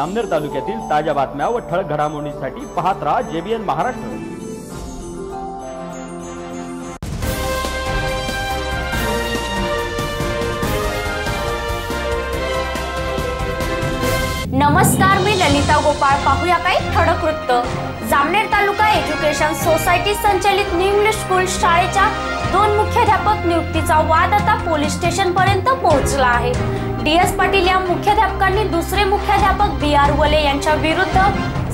अमनेर तालुक्यातील ताज्या बातम्या व ठळक घडामोडींसाठी पाहत राहा जेबीएन महाराष्ट्र. नमस्कार मी ललिता गोपाळ. पाहूया काही ठळक वृत्त. जामनेर तालुका एज्युकेशन सोसायटी संचलित न्यू इंग्लिश स्कूल शाळेच्या दोन मुख्याध्यापक नियुक्तीचा वाद आता पोलीस स्टेशन पर्यंत पोहोचला आहे. डी एस पाटील या मुख्याध्यापकांनी दुसरे मुख्याध्यापक बी आर वले यांच्या विरुद्ध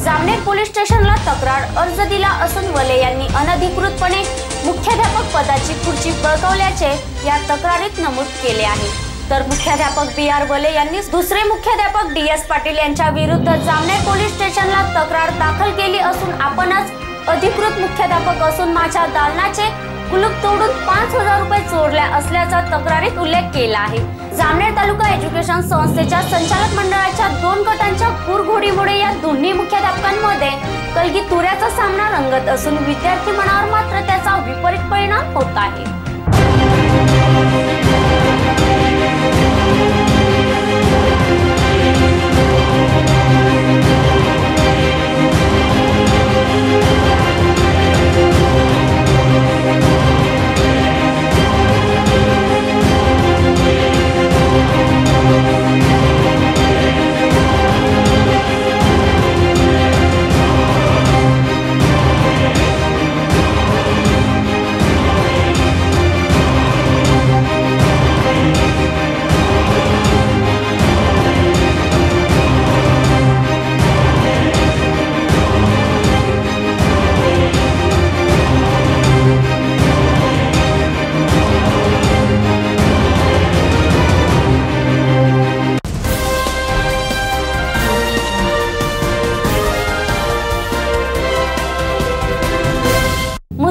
जामनेर पोलीस स्टेशनला तक्रार अर्ज दिला असून वले यांनी अनधिकृतपणे मुख्याध्यापक पदाची खुर्ची बळकावल्याचे या तक्रारीत नमूद केले आहे. तर मुख्याध्यापक बी आर वले यांनी दुसरे मुख्याध्यापक डी एस पाटील यांच्या विरुद्ध जामनेर पोलीस स्टेशनला तक्रार दाखल केली असून आपणच अधिकृत मुख्याध्यापक असून माझ्या दालनाचे कुलूप तोडून पाच हजार रुपये चोरल्या असल्याचा तक्रारीत उल्लेख केला आहे. जामनेर तालुका एज्युकेशन संस्थेच्या संचालक मंडळाच्या दोन गटांच्या कुरघोडीमुळे या दोन्ही मुख्याध्यापकांमध्ये कलगी तुऱ्याचा सामना रंगत असून विद्यार्थी मनावर मात्र त्याचा विपरीत परिणाम होत आहे.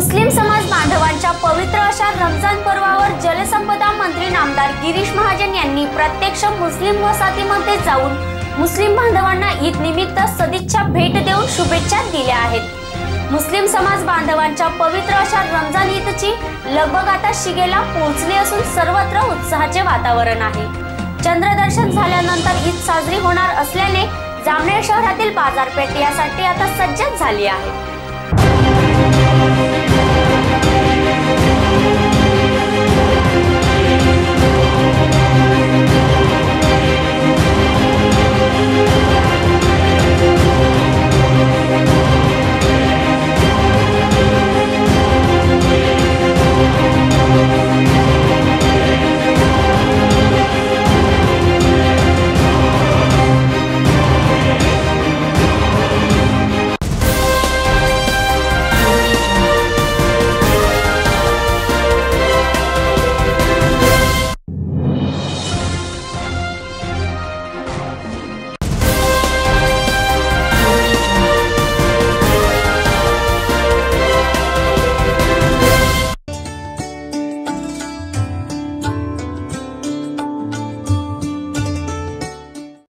मुस्लिम समाज बांधवांच्या पवित्र अशा रमजान पर्वावर जलसंपदा मंत्री नामदार गिरीश महाजन यांनी प्रत्यक्ष मुस्लिम वसाहतीमध्ये जाऊन मुस्लिम बांधवांना ईद निमित्त सदिच्छा भेट देऊन शुभेच्छा दिल्या आहेत. मुस्लिम समाज बांधवांच्या पवित्र अशा रमजान ईदची लगबग आता शिगेला पोहोचली असून सर्वत्र उत्साहाचे वातावरण आहे. चंद्रदर्शन झाल्यानंतर ईद साजरी होणार असल्याने जामनेर शहरातील बाजारपेठ यासाठी आता सज्ज झाली आहे.